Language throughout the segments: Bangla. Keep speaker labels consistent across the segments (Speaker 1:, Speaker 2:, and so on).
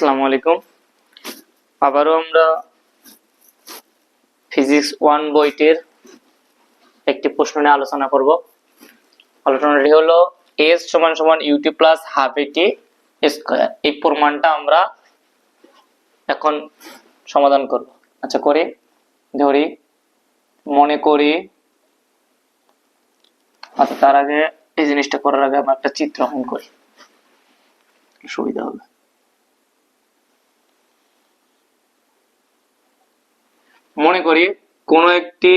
Speaker 1: আসসালামু আলাইকুম। আবারও আমরা ফিজিক্স ওয়ান বইটির একটি প্রশ্ন নিয়ে আলোচনা করব। আলোচনাটি হলো এস সমান সমান u t plus half a t square এই প্রমাণটা আমরা এখন সমাধান করব। আচ্ছা করি। ধরি। মনে করি। আচ্ছা তার আগে এই জিনিসটা করার আগে আমরা একটা চিত্র অঙ্কন করি সুবিধা হবে। মনে করি কোন একটি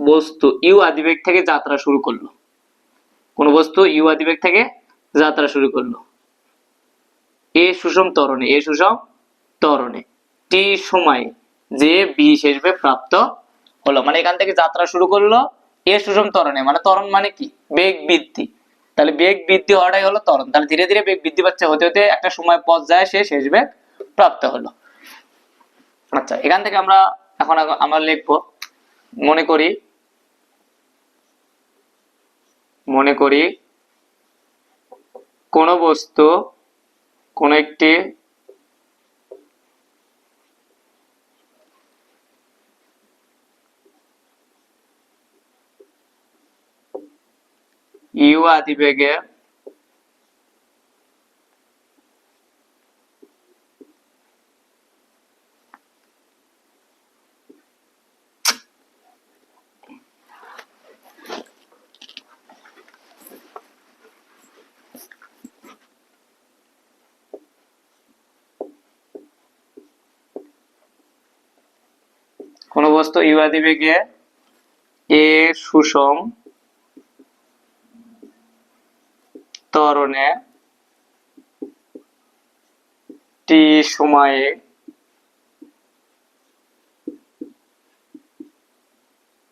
Speaker 1: বস্তু ইউ আদিবেগ থেকে যাত্রা শুরু করল। কোন বস্তু ইউ আদিবেগ থেকে যাত্রা শুরু করল। এ সুষম ত্বরণে এ সুষম ত্বরণে টি সময় যে বি শেষ বেগ প্রাপ্ত হলো। মানে এখান থেকে যাত্রা শুরু করল এ সুষম ত্বরণে মানে ত্বরণ মানে কি? বেগ বৃদ্ধি। তাহলে বেগ বৃদ্ধি হওয়াটাই হলো ত্বরণ তাহলে ধীরে ধীরে বেগ বৃদ্ধি পাচ্ছে, হতে হতে একটা সময় পথ যায়, সে শেষ বেগ প্রাপ্ত হলো। আচ্ছা এখান থেকে আমরা এখন আমরা লিখব মনে করি মনে করি কোন বস্তু কোন একটি ইউ আদিবেগে কোন বস্তু ইউ আদিবেগে এ সুষম ত্বরণে টি সময়ে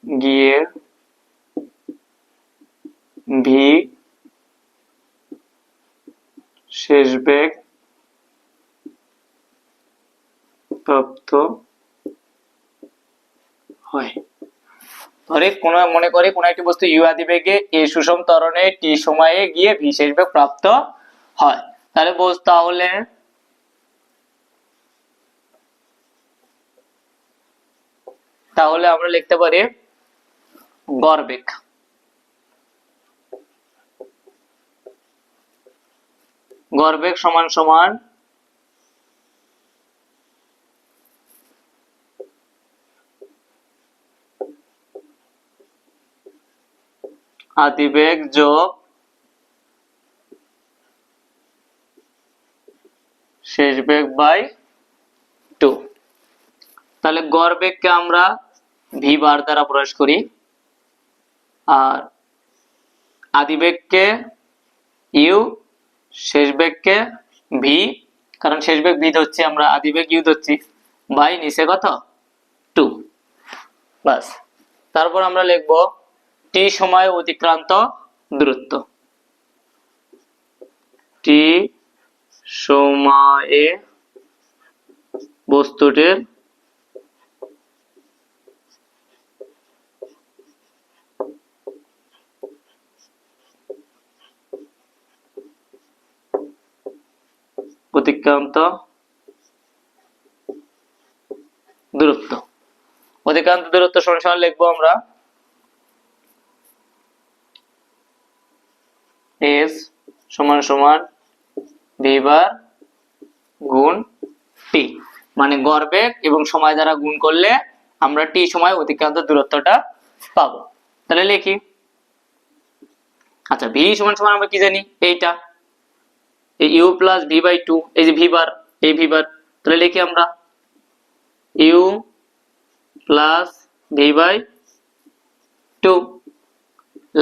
Speaker 1: গিয়ে ভি শেষ বেগ প্রাপ্ত হয় ধরে কোন মনে করে কোন একটি বস্তু ইউ আদি বেগে এ সুষম ত্বরণে টি সময়ে গিয়ে ভি শেষ বেগ প্রাপ্ত হয়। তাহলে বস তাহলে তাহলে আমরা লিখতে পারি গড় বেগ সমান সমান আদিবেগ যোগ শেষ বেগ বাই টু। তাহলে গড় বেগকে আমরা ভি বার দ্বারা প্রকাশ করি। আর আদিবেগকে ইউ, শেষ বেগকে ভি, কারণ শেষ বেগ ভি ধরছি, আমরা আদিবেগ ইউ ধরছি। বাই নিচে কত? টু। বাস তারপর আমরা লিখব টি সময় অতিক্রান্ত দূরত্ব। টি সময়ে বস্তুটির অতিক্রান্ত দূরত্ব। অতিক্রান্ত দূরত্ব সমান সমান লিখব আমরা। এস সমান সমান ভি গুণ টি মানে গড় বেগ এবং সময় দ্বারা গুণ করলে আমরা টি সময় অতিক্রান্ত দূরত্বটা পাবো। তাহলে লিখি। আচ্ছা ভি সমান সমান আমরা কি জানি? এইটা। এই u plus v by two এই যে ভি বার এই ভি বার তাহলে লিখি আমরা। U plus v by two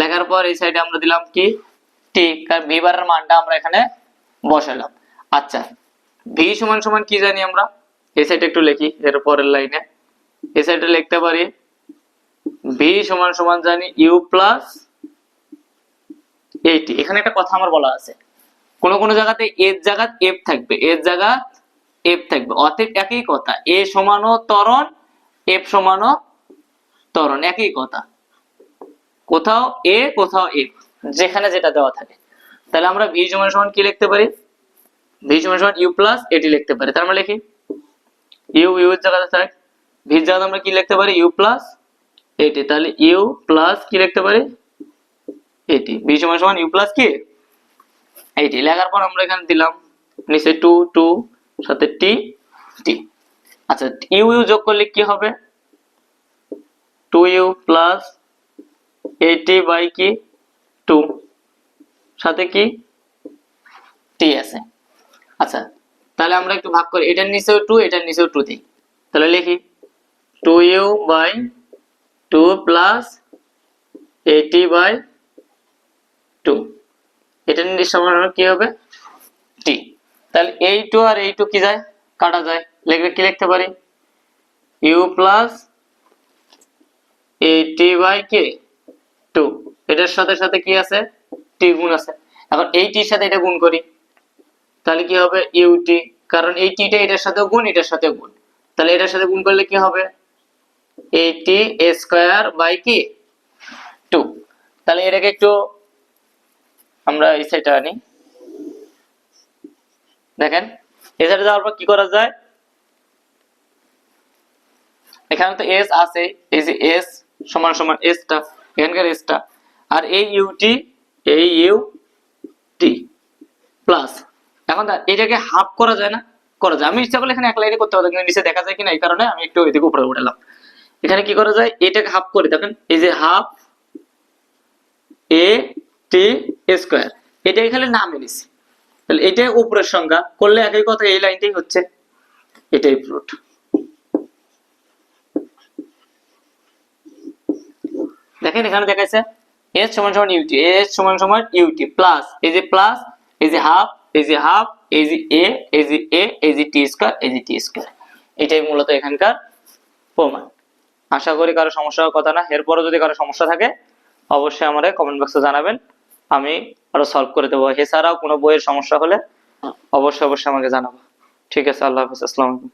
Speaker 1: লেখার পর এই সাইডে আমরা দিলাম কি? টি কারণ মানটা আমরা এখানে বসালাম। আচ্ছা ভি সমান সমান কি জানি আমরা? এই সাইডে একটু লিখি, এর পরের লাইনে। এই সাইডে লিখতে পারি ভি সমান সমান জানি ইউ প্লাস এইটি এখানে একটা কথা আমার বলা আছে। কোন কোন জায়গাতে এর জায়গা এফ থাকবে, এর জায়গা এফ থাকবে। অতএব একই কথা এ সমানও ত্বরণ এফ সমানও ত্বরণ, একই কথা। কোথাও এ কোথাও এফ যেখানে যেটা দেওয়া থাকে। তাহলে আমরা ভি সমান সমান কি লিখতে পারি? ভি সমান সমান ইউ প্লাস এটি লিখতে পারি। তার মানে লিখি ইউ ইউ এর জায়গাতে থাক। ভির জায়গাতে আমরা কি লিখতে পারি? ইউ প্লাস এটি। তাহলে ইউ প্লাস কি লিখতে পারি? এটি। ভি সমান সমান ইউ প্লাস কি? এইটি লেখার পর আমরা এখানে দিলাম নিচে টু টু সাথে টি টি আচ্ছা ইউ ইউ যোগ করলে কি হবে? Two u plus a t by কি? টু সাথে কি? টি আছে। আচ্ছা তাহলে আমরা একটু ভাগ করি। এটার নিচেও টু এটার নিচেও টু দিই। তাহলে লিখি। Two u by two plus a t by two এটার নিচে সমান কি হবে? টি তাহলে এই টু আর এই টু কি যায়? কাটা যায়। লিখলে কি লিখতে পারি? U plus a t by K two এটার সাথে সাথে কি আছে? টি গুণ আছে। এখন এই টির সাথে এটা গুণ করি। তাহলে কি হবে? ইউটি কারণ এই টিটা এটার সাথে গুণ, এটার সাথে গুণ। তাহলে এটার সাথে গুণ করলে কি হবে? এইটি স্কোয়ার বাই কি টু তাহলে এটাকে একটু আমরা এই সাইডটা আনি। দেখেন, এই সাইডে যাওয়ার পর কি করা যায়? এখানে তো এস আছে। এই যে এস সমান সমান এসটা এখানকার এসটা আর এই ইউটি এই ইউ টি প্লাস এখন এটাকে হাফ করা যায় না, করা যায়। আমি ইচ্ছা করলে এখানে এক লাইনে করতে পারতাম কিন্তু নিচে দেখা যায় কিনা এই কারণে আমি একটু এদিকে উপরে উঠালাম এখানে কি করা যায়? এটাকে হাফ করে দেখেন এই যে হাফ এ টি স্কোয়ার এটা এখানে নামে নিছি। তাহলে এটাই উপরের সংখ্যা করলে একই কথা এই লাইনটাই হচ্ছে। এটাই ফ্রুট দেখেন এখানে দেখাচ্ছে এস সমান সমান ইউটি এস সমান সমান ইউটি প্লাস এই যে প্লাস এই যে হাফ এই যে হাফ এই যে এ এই যে এ এই যে টি স্কোয়ার এই যে টি স্কোয়ার এটাই মূলত এখানকার প্রমাণ। আশা করি কারও সমস্যা হওয়ার কথা না, এরপরও যদি কারও সমস্যা থাকে, অবশ্যই আমাদের কমেন্ট বক্সে জানাবেন। আমি আরও সলভ করে দেবো। এছাড়াও কোনো বইয়ের সমস্যা হলে অবশ্যই অবশ্যই আমাকে জানাব। ঠিক আছে, আল্লাহ হাফিজ, আসসালামু আলাইকুম।